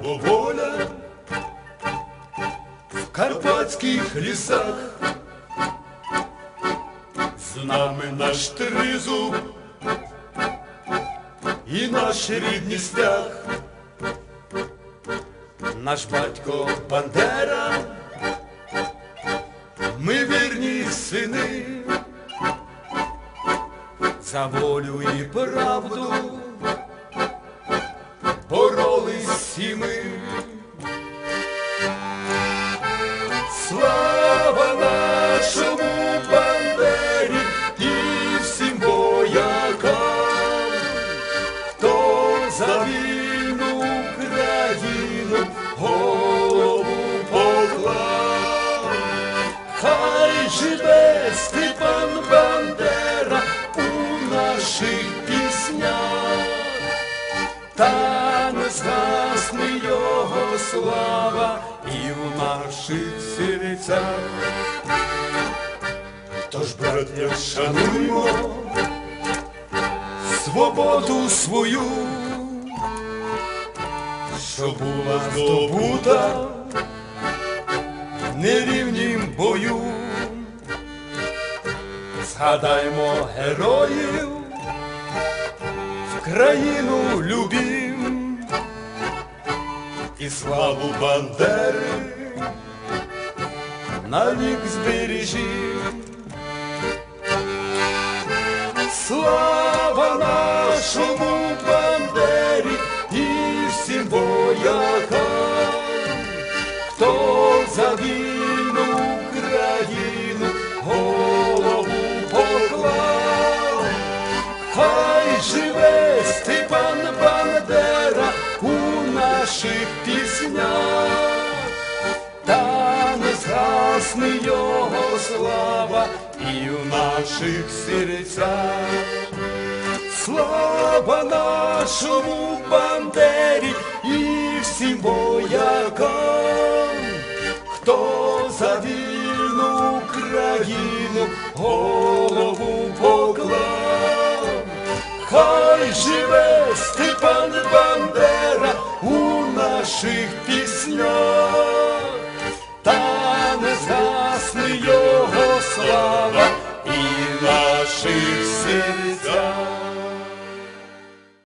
або воля в карпатських лісах. З нами наш тризуб і наш рідний стяг. Наш батько Бандера, ми вірні сини, за волю і правду всі ми. Слава нашому бандері і всім воякам, хто за вільну Україну голову поклав. Хай живе Степан Бандера у наших піснях, слава і в наших серцях. Тож, браття, шануймо свободу свою, що була здобута в нерівнім бою. Згадаймо героїв, в країну любім славу Бандери навік збережім. Слава нашому Бандері і всім воякам, хто за вільну Україну голову поклав. Хай живе Степан Бандера у наших піснях, та не згасне його слава і в наших серцях. Слава нашому Бандері і всім воякам, хто за вільну Україну голову поклав. Хай живе Степан Бандера у наших піснях, та не згасне його слава і наших.